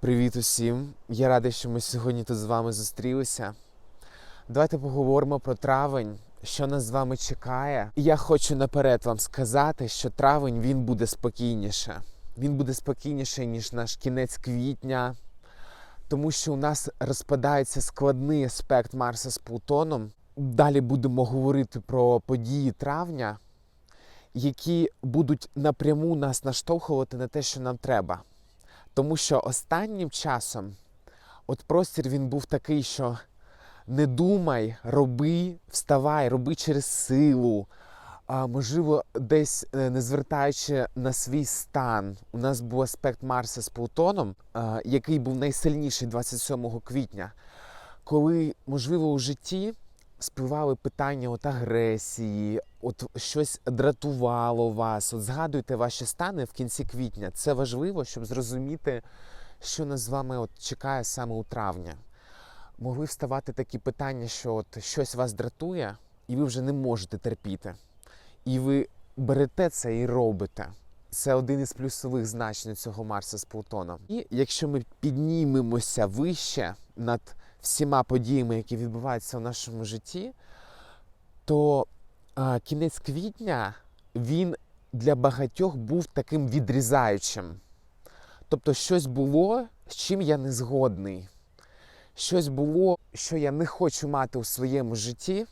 Привіт усім! Я радий, що ми сьогодні тут з вами зустрілися. Давайте поговоримо про травень, що нас з вами чекає. І я хочу наперед вам сказати, що травень він буде спокійніше. Він буде спокійніше, ніж наш кінець квітня, тому що у нас розпадається складний аспект Марса з Плутоном. Далі будемо говорити про події травня, які будуть напряму нас наштовхувати на те, що нам треба. Тому що останнім часом от простір він був такий, що не думай, роби, вставай, роби через силу. А, можливо, десь е, не звертаючи на свій стан. У нас був аспект Марса з Плутоном, а, який був найсильніший 27 квітня, коли, можливо, у житті спливали питання от агресії, от щось дратувало вас. От згадуйте ваші стани в кінці квітня. Це важливо, щоб зрозуміти, що нас з вами от чекає саме у травні. Могли вставати такі питання, що от щось вас дратує, і ви вже не можете терпіти. І ви берете це і робите. Це один із плюсових значень цього Марса з Плутоном. І якщо ми піднімемося вище над всіма подіями, які відбуваються в нашому житті, то а, кінець квітня він для багатьох був таким відрізаючим. Тобто, щось було, з чим я не згодний. Щось було, що я не хочу мати у своєму житті.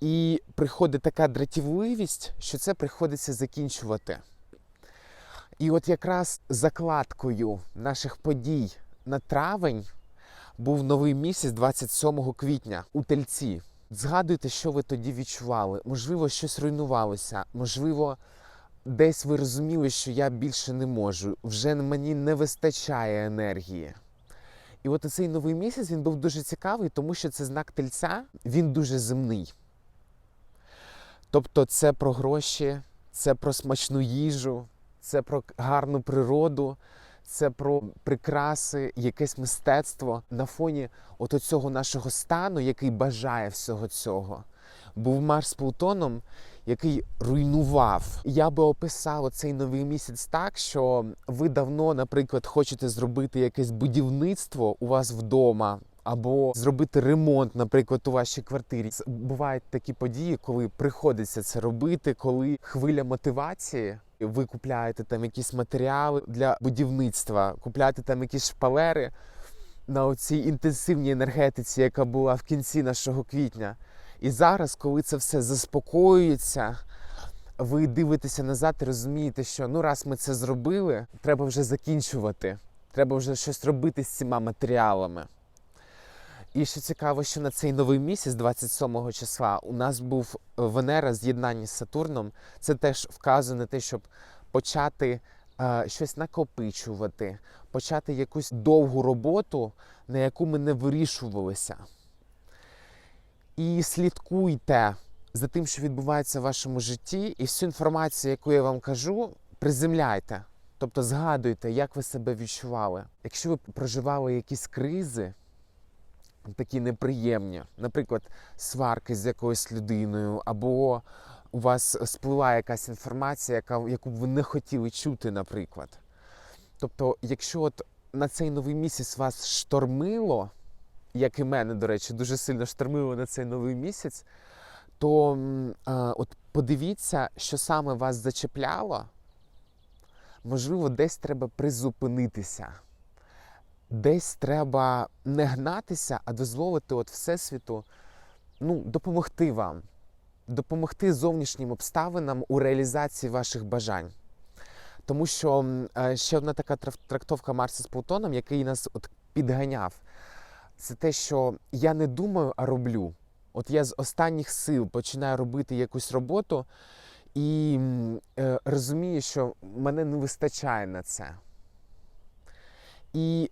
І приходить така дратівливість, що це приходиться закінчувати. І от якраз закладкою наших подій на травень був новий місяць 27 квітня у Тельці. Згадуйте, що ви тоді відчували. Можливо, щось руйнувалося, можливо, десь ви розуміли, що я більше не можу, вже мені не вистачає енергії. І от цей новий місяць він був дуже цікавий, тому що це знак тельця, він дуже земний. Тобто це про гроші, це про смачну їжу, це про гарну природу, це про прикраси, якесь мистецтво на фоні от цього нашого стану, який бажає всього цього. Був Марс Плутоном, який руйнував. Я би описав цей новий місяць так, що ви давно, наприклад, хочете зробити якесь будівництво у вас вдома. Або зробити ремонт, наприклад, у вашій квартирі. Бувають такі події, коли приходиться це робити, коли хвиля мотивації. Ви купляєте там якісь матеріали для будівництва, купляєте там якісь шпалери на оцій інтенсивній енергетиці, яка була в кінці нашого квітня. І зараз, коли це все заспокоюється, ви дивитеся назад і розумієте, що ну раз ми це зробили, треба вже закінчувати. Треба вже щось робити з цими матеріалами. І що цікаво, що на цей новий місяць, 27 числа, у нас був е, Венера з'єднання з Сатурном. Це теж вказує на те, щоб почати е, щось накопичувати, почати якусь довгу роботу, на яку ми не вирішувалися. І слідкуйте за тим, що відбувається в вашому житті, і всю інформацію, яку я вам кажу, приземляйте. Тобто згадуйте, як ви себе відчували. Якщо ви проживали якісь кризи, такі неприємні, наприклад, сварки з якоюсь людиною, або у вас спливає якась інформація, яка, яку б ви не хотіли чути, наприклад. Тобто, якщо от на цей новий місяць вас штормило, як і мене, до речі, дуже сильно штормило на цей новий місяць, то а, от подивіться, що саме вас зачепляло. Можливо, десь треба призупинитися. Десь треба не гнатися, а дозволити от Всесвіту ну, допомогти вам, допомогти зовнішнім обставинам у реалізації ваших бажань. Тому що е, ще одна така трактовка Марса з Плутоном, який нас от підганяв, це те, що я не думаю, а роблю. От я з останніх сил починаю робити якусь роботу і е, розумію, що мене не вистачає на це. І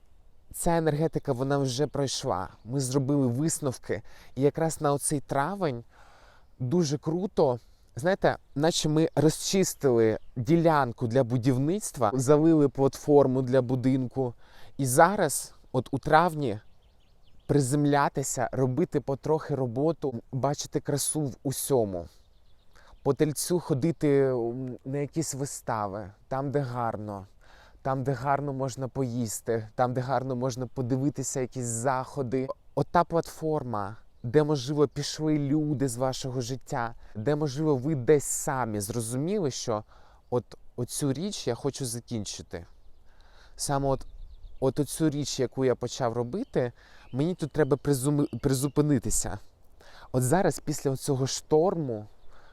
ця енергетика вона вже пройшла. Ми зробили висновки. І якраз на оцей травень дуже круто. Знаєте, наче ми розчистили ділянку для будівництва, залили платформу для будинку. І зараз, от у травні, приземлятися, робити потрохи роботу, бачити красу в усьому. По тельцю ходити на якісь вистави, там, де гарно, там, де гарно можна поїсти, там, де гарно можна подивитися якісь заходи. От та платформа, де, можливо, пішли люди з вашого життя, де, можливо, ви десь самі зрозуміли, що от оцю річ я хочу закінчити. Саме от, от оцю річ, яку я почав робити, мені тут треба призуми- призупинитися. От зараз, після цього шторму,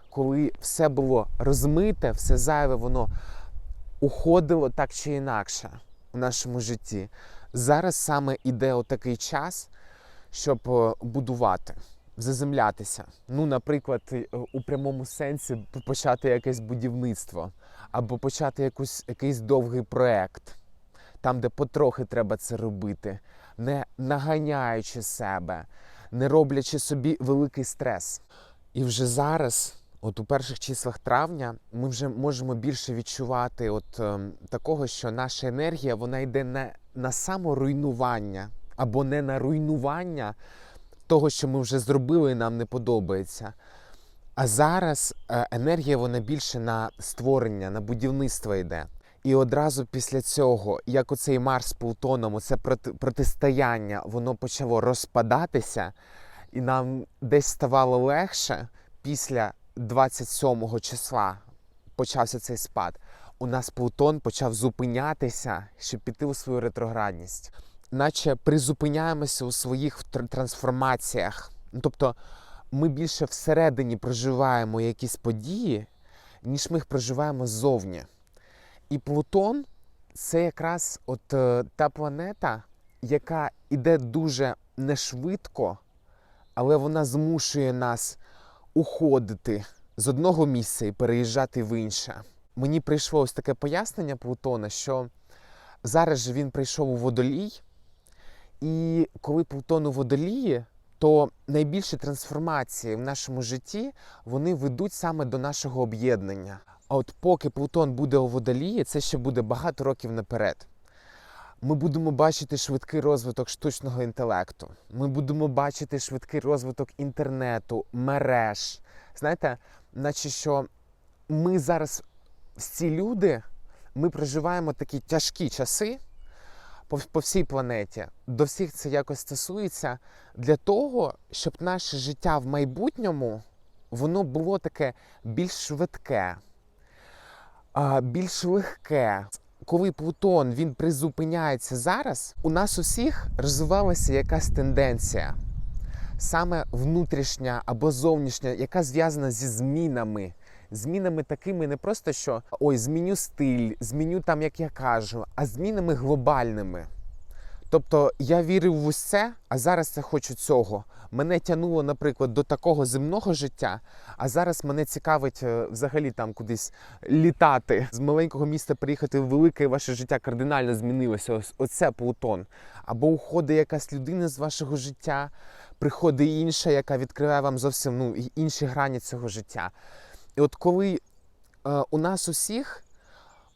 коли все було розмите, все зайве, воно уходило так чи інакше в нашому житті. Зараз саме іде отакий час, щоб е, будувати, заземлятися. Ну, наприклад, е, у прямому сенсі почати якесь будівництво або почати якусь, якийсь довгий проект, там, де потрохи треба це робити, не наганяючи себе, не роблячи собі великий стрес. І вже зараз, от у перших числах травня, ми вже можемо більше відчувати от ем, такого, що наша енергія вона йде не на саморуйнування або не на руйнування того, що ми вже зробили і нам не подобається. А зараз е, енергія вона більше на створення, на будівництво йде. І одразу після цього, як оцей Марс з Плутоном, проти, протистояння, воно почало розпадатися, і нам десь ставало легше після 27 числа почався цей спад. У нас Плутон почав зупинятися, щоб піти у свою ретроградність, наче призупиняємося у своїх трансформаціях. Ну, тобто ми більше всередині проживаємо якісь події, ніж ми їх проживаємо ззовні. І Плутон це якраз от е, та планета, яка іде дуже не швидко, але вона змушує нас уходити з одного місця і переїжджати в інше. Мені прийшло ось таке пояснення Плутона, що зараз же він прийшов у водолій, і коли Плутон у водолії, то найбільші трансформації в нашому житті вони ведуть саме до нашого об'єднання. А от поки Плутон буде у водолії, це ще буде багато років наперед. Ми будемо бачити швидкий розвиток штучного інтелекту. Ми будемо бачити швидкий розвиток інтернету, мереж. Знаєте, наче що ми зараз, всі люди, ми проживаємо такі тяжкі часи по, по всій планеті. До всіх це якось стосується для того, щоб наше життя в майбутньому воно було таке більш швидке, більш легке. Коли Плутон він призупиняється зараз, у нас усіх розвивалася якась тенденція, саме внутрішня або зовнішня, яка зв'язана зі змінами. Змінами такими не просто що ой, зміню стиль, зміню там, як я кажу, а змінами глобальними. Тобто я вірив в усе, а зараз я хочу цього. Мене тягнуло, наприклад, до такого земного життя, а зараз мене цікавить е, взагалі там кудись літати з маленького міста приїхати в велике ваше життя кардинально змінилося. Ось оце Плутон. Або уходить якась людина з вашого життя, приходить інша, яка відкриває вам зовсім ну, інші грані цього життя. І от коли е, у нас усіх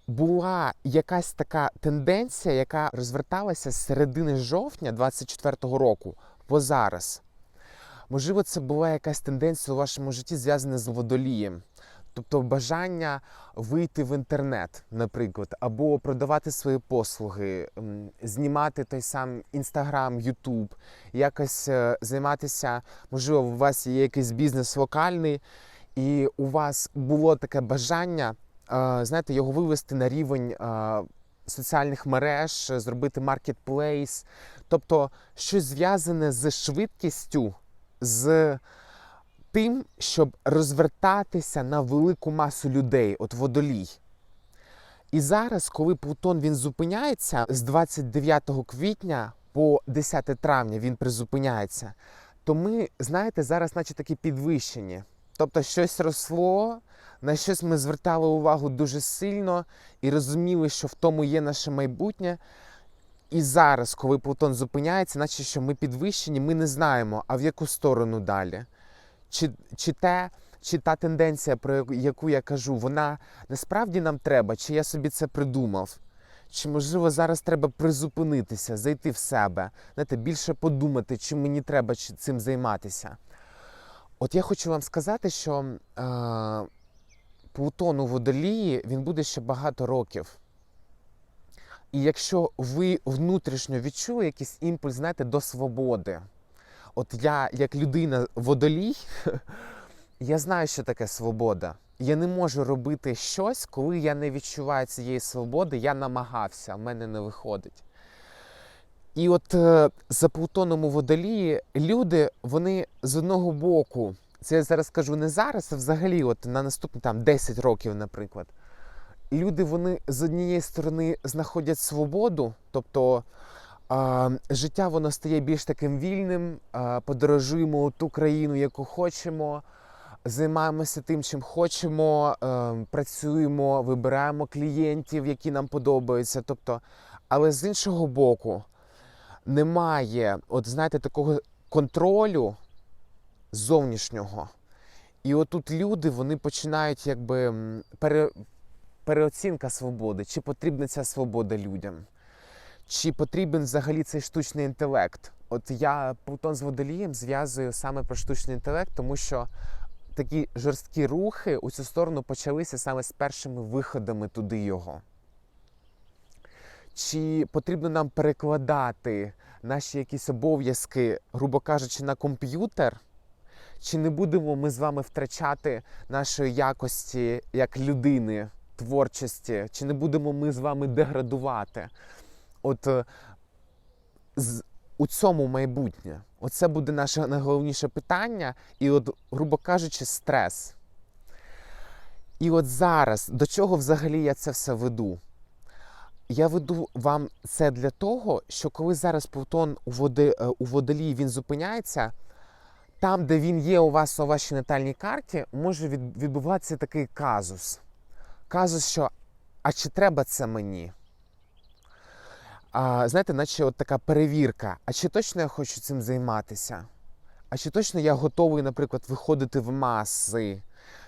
була якась така тенденція, яка розверталася з середини жовтня 24-го року по зараз. Можливо, це була якась тенденція у вашому житті зв'язана з водолієм. Тобто бажання вийти в інтернет, наприклад, або продавати свої послуги, знімати той сам Інстаграм, Ютуб, якось е, займатися, можливо, у вас є якийсь бізнес локальний, і у вас було таке бажання, знаєте, його вивести на рівень соціальних мереж, зробити маркетплейс, тобто щось зв'язане з швидкістю, з тим, щоб розвертатися на велику масу людей, от водолій. І зараз, коли Плутон він зупиняється з 29 квітня по 10 травня він призупиняється, то ми, знаєте, зараз наче такі підвищені. Тобто щось росло, на щось ми звертали увагу дуже сильно і розуміли, що в тому є наше майбутнє. І зараз, коли Плутон зупиняється, наче що ми підвищені, ми не знаємо, а в яку сторону далі. Чи, чи, те, чи та тенденція, про яку- я кажу, вона насправді нам треба, чи я собі це придумав? Чи можливо зараз треба призупинитися, зайти в себе, знаєте, більше подумати, чи мені треба цим займатися? От я хочу вам сказати, що е, Плутон у водолії він буде ще багато років. І якщо ви внутрішньо відчули якийсь імпульс, знаєте, до свободи, от я, як людина водолій, я знаю, що таке свобода. Я не можу робити щось, коли я не відчуваю цієї свободи, я намагався, в мене не виходить. І от е, за Плутоном у водолії люди, вони з одного боку, це я зараз кажу не зараз, а взагалі, от на наступні там 10 років, наприклад. Люди вони з однієї сторони знаходять свободу, тобто а, життя воно стає більш таким вільним, а, подорожуємо ту країну, яку хочемо, займаємося тим, чим хочемо, е, працюємо, вибираємо клієнтів, які нам подобаються. Тобто, але з іншого боку, немає, от знаєте, такого контролю зовнішнього. І отут люди вони починають якби пере, переоцінка свободи, чи потрібна ця свобода людям, чи потрібен взагалі цей штучний інтелект. От я Плутон з водолієм зв'язую саме про штучний інтелект, тому що такі жорсткі рухи у цю сторону почалися саме з першими виходами туди його. Чи потрібно нам перекладати наші якісь обов'язки, грубо кажучи, на комп'ютер? Чи не будемо ми з вами втрачати нашої якості як людини, творчості? Чи не будемо ми з вами деградувати? От е, з, у цьому майбутнє. Оце буде наше найголовніше питання, і, от, грубо кажучи, стрес. І от зараз, до чого взагалі я це все веду? Я веду вам це для того, що коли зараз Плутон у, води, е, у водолії він зупиняється, там, де він є у вас у вашій натальній карті, може відбуватися такий казус. Казус, що а чи треба це мені? А, знаєте, наче от така перевірка. А чи точно я хочу цим займатися? А чи точно я готовий, наприклад, виходити в маси?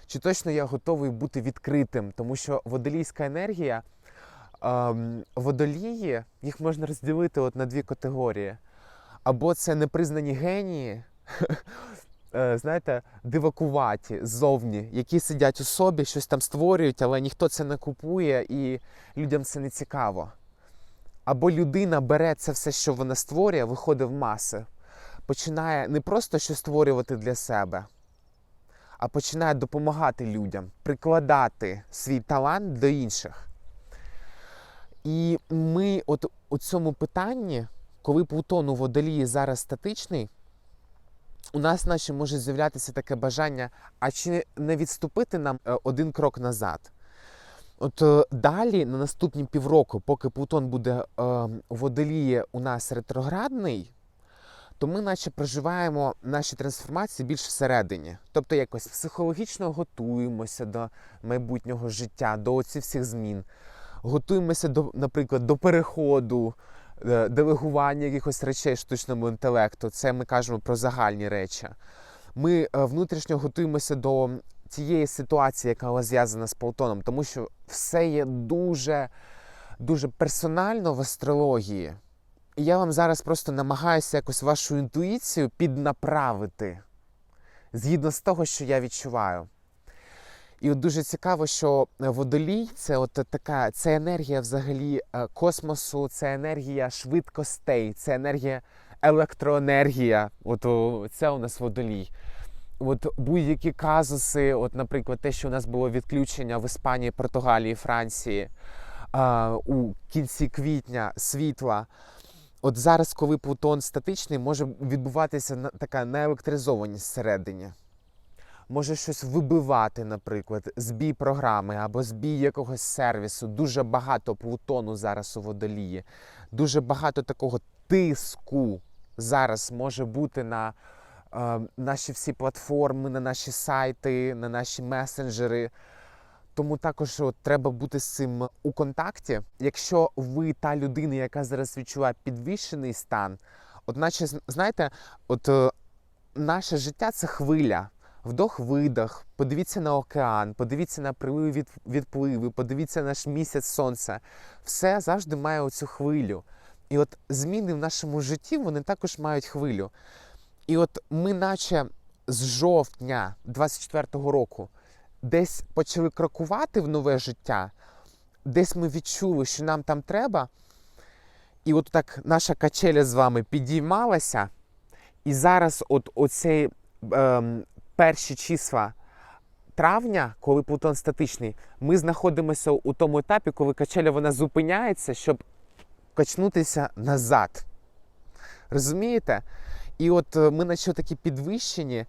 Чи точно я готовий бути відкритим? Тому що водолійська енергія, ем, водолії, їх можна розділити от на дві категорії. Або це непризнані генії, знаєте, дивакуваті ззовні, які сидять у собі, щось там створюють, але ніхто це не купує і людям це не цікаво. Або людина бере це все, що вона створює, виходить в маси, починає не просто щось створювати для себе, а починає допомагати людям, прикладати свій талант до інших. І ми, от у цьому питанні, коли Плутон у водолії зараз статичний, у нас наче може з'являтися таке бажання, а чи не відступити нам е, один крок назад? От е, далі, на наступні півроку, поки Плутон буде е, у водолії у нас ретроградний, то ми наче проживаємо наші трансформації більш всередині. Тобто якось психологічно готуємося до майбутнього життя, до оцих всіх змін. Готуємося до, наприклад, до переходу, делегування якихось речей штучному інтелекту. Це ми кажемо про загальні речі. Ми е, внутрішньо готуємося до тієї ситуації, яка зв'язана з Плутоном, тому що все є дуже, дуже персонально в астрології. І я вам зараз просто намагаюся якось вашу інтуїцію піднаправити згідно з того, що я відчуваю. І от дуже цікаво, що водолій це от така це енергія взагалі е, космосу, це енергія швидкостей, це енергія електроенергія. От це у нас водолій. От будь-які казуси, от, наприклад, те, що у нас було відключення в Іспанії, Португалії, Франції а, у кінці квітня світла. От зараз, коли Плутон статичний, може відбуватися на- така наелектризованість всередині. Може щось вибивати, наприклад, збій програми або збій якогось сервісу. Дуже багато Плутону зараз у водолії. Дуже багато такого тиску зараз може бути на е, наші всі платформи, на наші сайти, на наші месенджери. Тому також от, треба бути з цим у контакті. Якщо ви та людина, яка зараз відчуває підвищений стан, от наче знаєте, от е, наше життя це хвиля. Вдох-видох, подивіться на океан, подивіться на приливи від, відпливи, подивіться наш місяць сонця. Все завжди має оцю хвилю. І от зміни в нашому житті вони також мають хвилю. І от ми, наче з жовтня 24-го року, десь почали крокувати в нове життя, десь ми відчули, що нам там треба, І от так наша качеля з вами підіймалася, і зараз, от оцей ем, перші числа травня, коли Плутон статичний, ми знаходимося у тому етапі, коли качеля вона зупиняється, щоб качнутися назад. Розумієте? І от е, ми наче такі підвищені.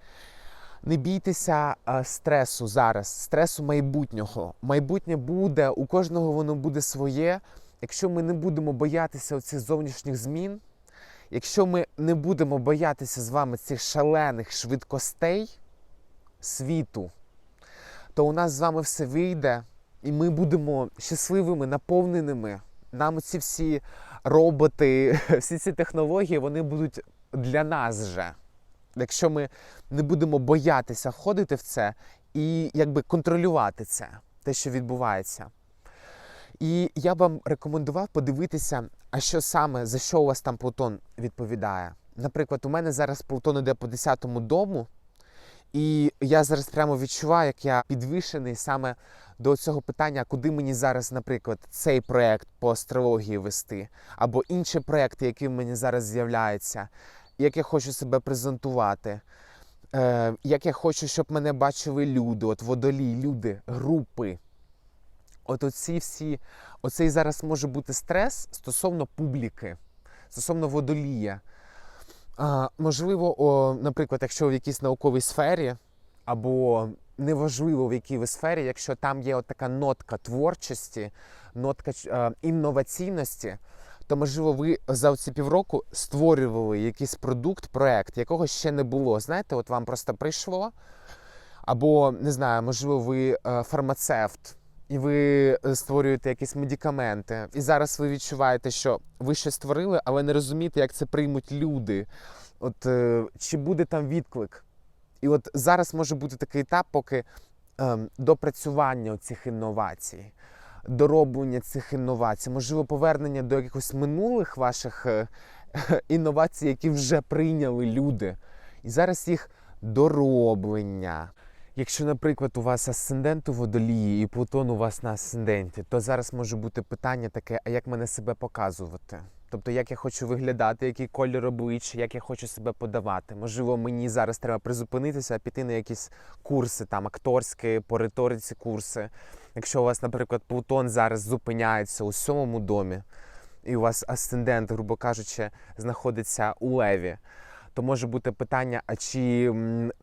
Не бійтеся е, стресу зараз, стресу майбутнього. Майбутнє буде, у кожного воно буде своє. Якщо ми не будемо боятися оцих зовнішніх змін, якщо ми не будемо боятися з вами цих шалених швидкостей світу, то у нас з вами все вийде, і ми будемо щасливими, наповненими. Нам ці всі роботи, всі ці технології, вони будуть для нас же. Якщо ми не будемо боятися входити в це і якби контролювати це, те, що відбувається. І я вам рекомендував подивитися, а що саме за що у вас там Плутон відповідає. Наприклад, у мене зараз Плутон іде по 10-му дому, і я зараз прямо відчуваю, як я підвішений саме до цього питання, куди мені зараз, наприклад, цей проект по астрології вести, або інші проекти, які в мені зараз з'являються, як я хочу себе презентувати. Е, як я хочу, щоб мене бачили люди, от водолій, люди, групи. От оці всі, оцей зараз може бути стрес стосовно публіки, стосовно водолія. А, можливо, о, наприклад, якщо в якійсь науковій сфері, або неважливо в якій ви сфері, якщо там є от така нотка творчості, нотка е, інноваційності, то можливо ви за ці півроку створювали якийсь продукт, проект, якого ще не було. Знаєте, от вам просто прийшло. Або не знаю, можливо, ви е, фармацевт, і ви е, створюєте якісь медикаменти. І зараз ви відчуваєте, що ви щось створили, але не розумієте, як це приймуть люди. От е, чи буде там відклик? І от зараз може бути такий етап, поки е, допрацювання цих інновацій, дороблення цих інновацій, можливо, повернення до якихось минулих ваших е, інновацій, які вже прийняли люди. І зараз їх дороблення. Якщо, наприклад, у вас асцендент у водолії і Плутон у вас на асценденті, то зараз може бути питання таке: а як мене себе показувати? Тобто, як я хочу виглядати, який колір обличчя, як я хочу себе подавати. Можливо, мені зараз треба призупинитися, а піти на якісь курси, там акторські, по риториці курси. Якщо у вас, наприклад, Плутон зараз зупиняється у сьомому домі, і у вас асцендент, грубо кажучи, знаходиться у леві, то може бути питання: а чи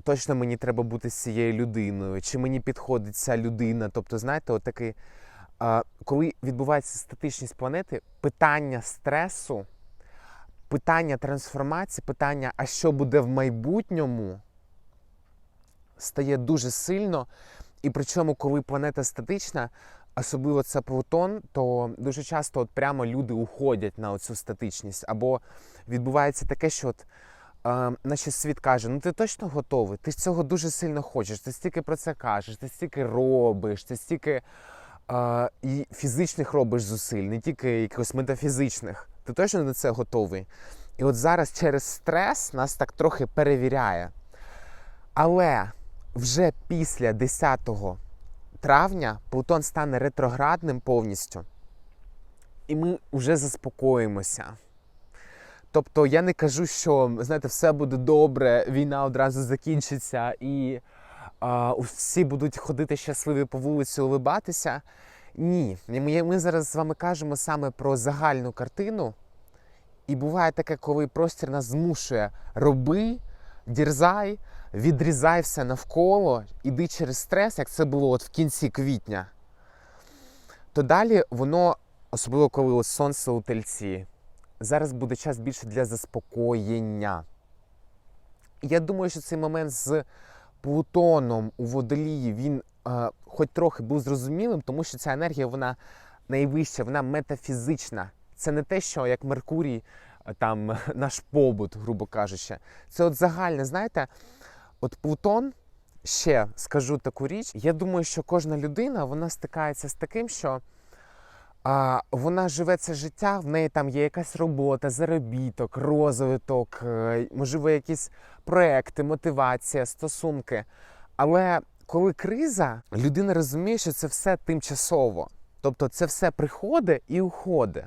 точно мені треба бути з цією людиною, чи мені підходить ця людина? Тобто, знаєте, отакий. Коли відбувається статичність планети, питання стресу, питання трансформації, питання, а що буде в майбутньому, стає дуже сильно. І причому, коли планета статична, особливо це Плутон, то дуже часто от прямо люди уходять на цю статичність. Або відбувається таке, що от, е, наче світ каже: ну ти точно готовий, ти цього дуже сильно хочеш, ти стільки про це кажеш, ти стільки робиш, ти стільки е, і фізичних робиш зусиль, не тільки якихось метафізичних. Ти точно на це готовий. І от зараз через стрес нас так трохи перевіряє. Але вже після 10 травня Плутон стане ретроградним повністю, і ми вже заспокоїмося. Тобто я не кажу, що знаєте, все буде добре, війна одразу закінчиться і а, всі будуть ходити щасливі по вулиці, улибатися. Ні, ми, ми зараз з вами кажемо саме про загальну картину. І буває таке, коли простір нас змушує роби, дірзай, відрізай все навколо, іди через стрес, як це було от в кінці квітня. То далі воно, особливо коли сонце у тельці, зараз буде час більше для заспокоєння. Я думаю, що цей момент з Плутоном у водолії він е, хоч трохи був зрозумілим, тому що ця енергія вона найвища, вона метафізична. Це не те, що як Меркурій, е, там наш побут, грубо кажучи. Це от загальне, знаєте, от Плутон. Ще скажу таку річ. Я думаю, що кожна людина вона стикається з таким, що а, вона живе це життя, в неї там є якась робота, заробіток, розвиток, е, можливо, якісь проекти, мотивація, стосунки. Але коли криза, людина розуміє, що це все тимчасово. Тобто це все приходить і уходить.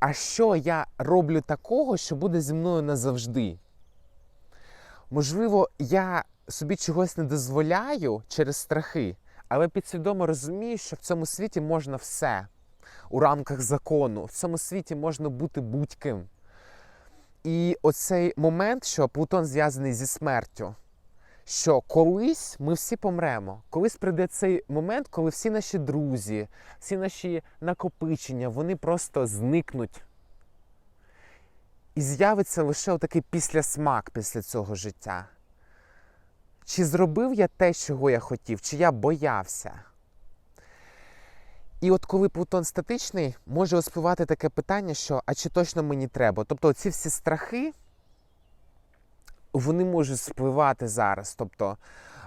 а що я роблю такого, що буде зі мною назавжди? Можливо, я собі чогось не дозволяю через страхи, але підсвідомо розумію, що в цьому світі можна все у рамках закону. В цьому світі можна бути будь-ким. І оцей момент, що Плутон зв'язаний зі смертю, що колись ми всі помремо. Колись прийде цей момент, коли всі наші друзі, всі наші накопичення, вони просто зникнуть. І з'явиться лише отакий післясмак після цього життя. Чи зробив я те, чого я хотів, чи я боявся? І от коли Плутон статичний, може оспівати таке питання, що а чи точно мені треба? Тобто ці всі страхи, вони можуть спливати зараз. Тобто,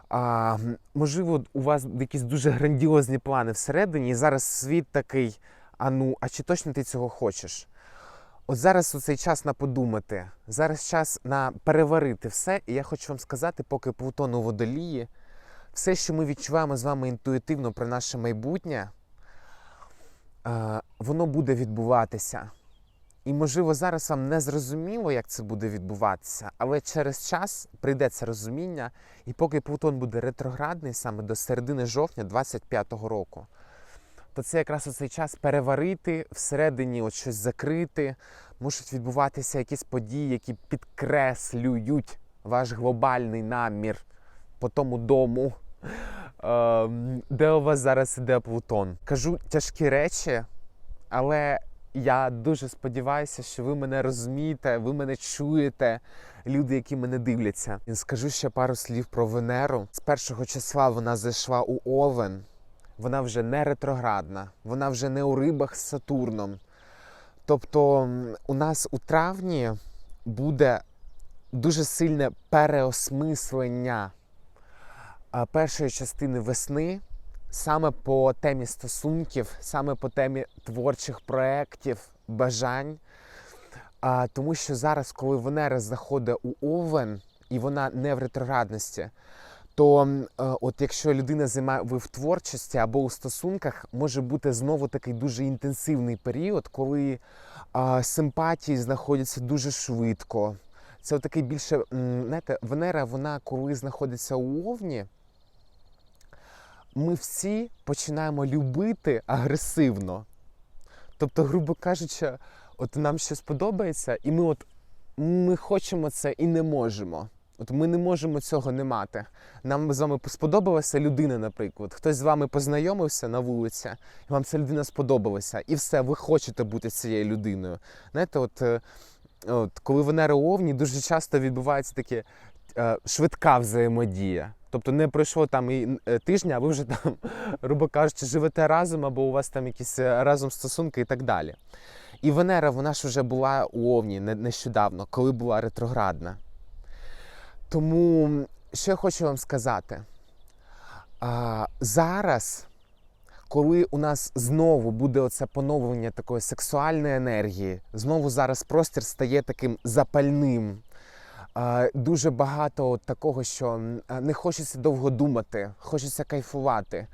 а, можливо, у вас якісь дуже грандіозні плани всередині, і зараз світ такий: а ну, а чи точно ти цього хочеш? От зараз у цей час на подумати, зараз час на переварити все. І я хочу вам сказати, поки Плутон у водолії, все, що ми відчуваємо з вами інтуїтивно про наше майбутнє, е, воно буде відбуватися. І, можливо, зараз вам не зрозуміло, як це буде відбуватися, але через час прийде це розуміння, і поки Плутон буде ретроградний саме до середини жовтня 25-го року, то це якраз оцей час переварити, всередині от щось закрити, можуть відбуватися якісь події, які підкреслюють ваш глобальний намір по тому дому, ем, де у вас зараз іде Плутон. Кажу тяжкі речі, але я дуже сподіваюся, що ви мене розумієте, ви мене чуєте, люди, які мене дивляться. Скажу ще пару слів про Венеру. З першого числа вона зайшла у Овен. Вона вже не ретроградна, вона вже не у рибах з Сатурном. Тобто у нас у травні буде дуже сильне переосмислення першої частини весни саме по темі стосунків, саме по темі творчих проєктів, бажань. Тому що зараз, коли Венера заходить у Овен, і вона не в ретроградності, то е, от якщо людина займає ви в творчості або у стосунках, може бути знову такий дуже інтенсивний період, коли симпатії знаходяться дуже швидко. Це такий більше, знаєте, Венера, вона коли знаходиться у Овні, ми всі починаємо любити агресивно. Тобто, грубо кажучи, от нам щось подобається, і ми от ми хочемо це і не можемо. От ми не можемо цього не мати. Нам з вами сподобалася людина, наприклад. Хтось з вами познайомився на вулиці, і вам ця людина сподобалася, і все, ви хочете бути цією людиною. Знаєте, от, е, от коли Венера у Овні, дуже часто відбувається таке е, швидка взаємодія. Тобто не пройшло там і е, тижня, а ви вже там, грубо кажучи, живете разом, або у вас там якісь е, разом стосунки і так далі. І Венера, вона ж вже була у Овні не- нещодавно, коли була ретроградна. Тому що я хочу вам сказати? Зараз, коли у нас знову буде оце поновлення такої сексуальної енергії, знову зараз простір стає таким запальним. Дуже багато такого, що не хочеться довго думати, хочеться кайфувати.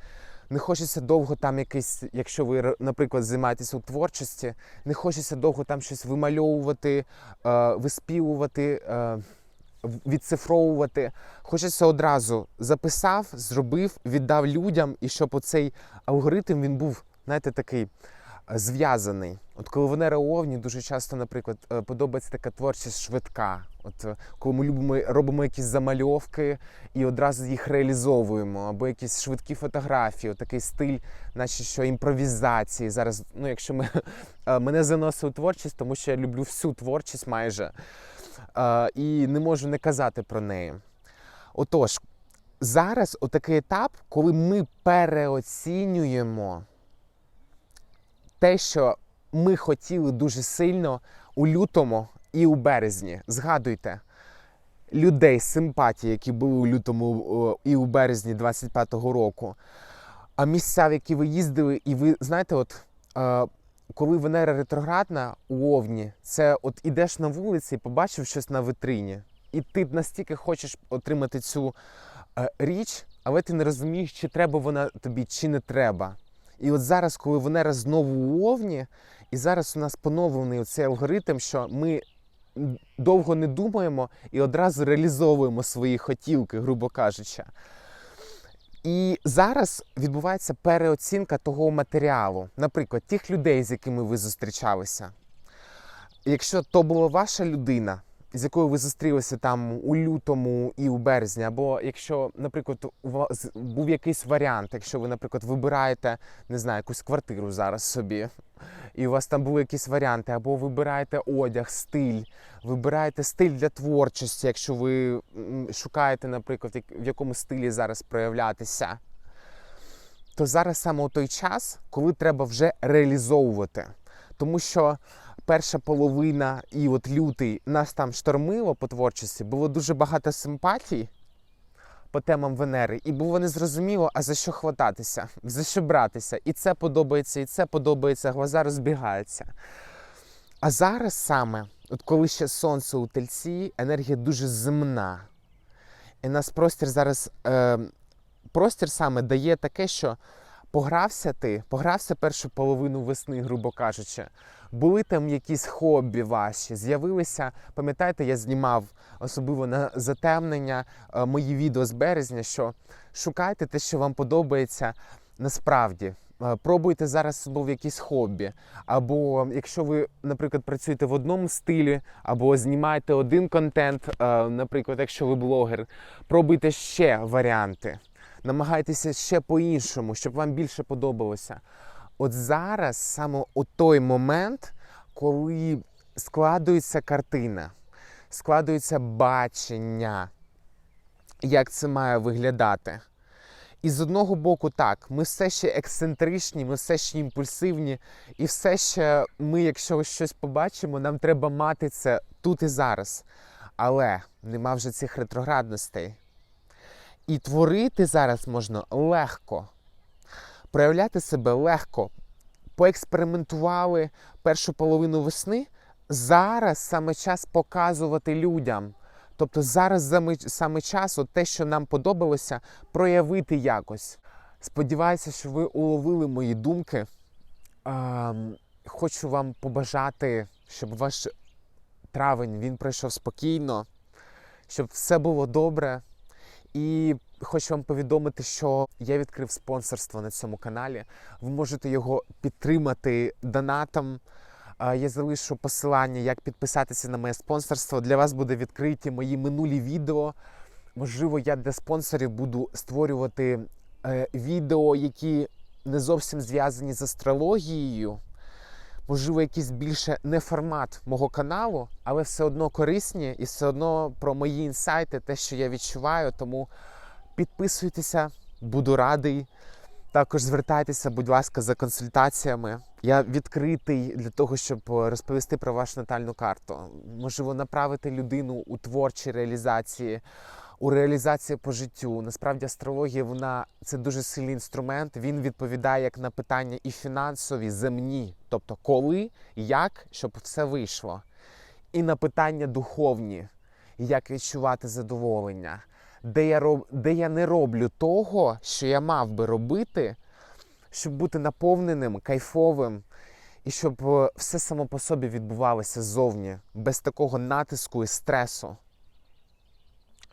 Не хочеться довго там якийсь, якщо ви, наприклад, займаєтесь у творчості, не хочеться довго там щось вимальовувати, виспівувати, відцифровувати. Хочеться одразу записав, зробив, віддав людям, і щоб оцей алгоритм він був, знаєте, такий е, зв'язаний. От коли Венера у Овні, дуже часто, наприклад, е, подобається така творчість швидка. От е, коли ми любимо робимо якісь замальовки і одразу їх реалізовуємо, або якісь швидкі фотографії, от такий стиль, наче що імпровізації. Зараз, ну якщо ми мене заносить творчість, тому що я люблю всю творчість майже і не можу не казати про неї. Отож, зараз отакий етап, коли ми переоцінюємо те, що ми хотіли дуже сильно у лютому і у березні. Згадуйте людей, симпатії, які були у лютому і у березні 25-го року. А місця, в які ви їздили, і ви знаєте, от коли Венера ретроградна у Овні, це от ідеш на вулиці і побачив щось на витрині, і ти настільки хочеш отримати цю е, річ, але ти не розумієш, чи треба вона тобі, чи не треба. І от зараз, коли Венера знову у Овні, І зараз у нас поновлений цей алгоритм, що ми довго не думаємо і одразу реалізовуємо свої хотілки, грубо кажучи. І зараз відбувається переоцінка того матеріалу, наприклад, тих людей, з якими ви зустрічалися. Якщо то була ваша людина, з якою ви зустрілися там у лютому і у березні, або якщо, наприклад, у вас був якийсь варіант, якщо ви, наприклад, вибираєте не знаю, якусь квартиру зараз собі, і у вас там були якісь варіанти, або вибираєте одяг, стиль, вибираєте стиль для творчості, якщо ви шукаєте, наприклад, в якому стилі зараз проявлятися, то зараз саме той час, коли треба вже реалізовувати. Тому що перша половина і от лютий нас там штормило по творчості, було дуже багато симпатій по темам Венери, і було незрозуміло, а за що хвататися, за що братися. І це подобається, і це подобається, глаза розбігаються. А зараз саме, от коли ще сонце у тельці, енергія дуже земна. І нас простір зараз, е, простір саме дає таке, що погрався ти, погрався першу половину весни, грубо кажучи. Були там якісь хобі ваші, з'явилися. Пам'ятаєте, я знімав особливо на затемнення е, мої відео з березня, що шукайте те, що вам подобається насправді. Е, Пробуйте зараз себе в якісь хобі. Або якщо ви, наприклад, працюєте в одному стилі, або знімаєте один контент, е, наприклад, якщо ви блогер, пробуйте ще варіанти. Намагайтеся ще по-іншому, щоб вам більше подобалося. От зараз саме у той момент, коли складується картина, складується бачення, як це має виглядати. І з одного боку, так, ми все ще ексцентричні, ми все ще імпульсивні, і все ще ми, якщо щось побачимо, нам треба мати це тут і зараз. Але нема вже цих ретроградностей. І творити зараз можна легко, проявляти себе легко. Поекспериментували першу половину весни. Зараз саме час показувати людям. Тобто зараз саме- час, от те, що нам подобалося, проявити якось. Сподіваюся, що ви уловили мої думки. Хочу вам побажати, щоб ваш травень він пройшов спокійно, щоб все було добре. І хочу вам повідомити, що я відкрив спонсорство на цьому каналі. Ви можете його підтримати донатом. Я залишу посилання, як підписатися на моє спонсорство. Для вас буде відкриті мої минулі відео. Можливо, я для спонсорів буду створювати е, відео, які не зовсім зв'язані з астрологією. Можливо, якийсь більше не формат мого каналу, але все одно корисні і все одно про мої інсайти, те, що я відчуваю. Тому підписуйтеся, буду радий. Також звертайтеся, будь ласка, за консультаціями. Я відкритий для того, щоб розповісти про вашу натальну карту. Можливо, направити людину у творчі реалізації, у реалізації по життю. Насправді, астрологія вона це дуже сильний інструмент. Він відповідає як на питання і фінансові, земні, тобто коли, як, щоб все вийшло, і на питання духовні, як відчувати задоволення де я, роб... де я не роблю того, що я мав би робити, щоб бути наповненим, кайфовим, і щоб е, все само по собі відбувалося ззовні, без такого натиску і стресу.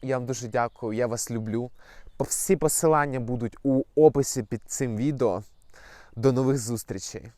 Я вам дуже дякую, я вас люблю. Всі посилання будуть у описі під цим відео. До нових зустрічей!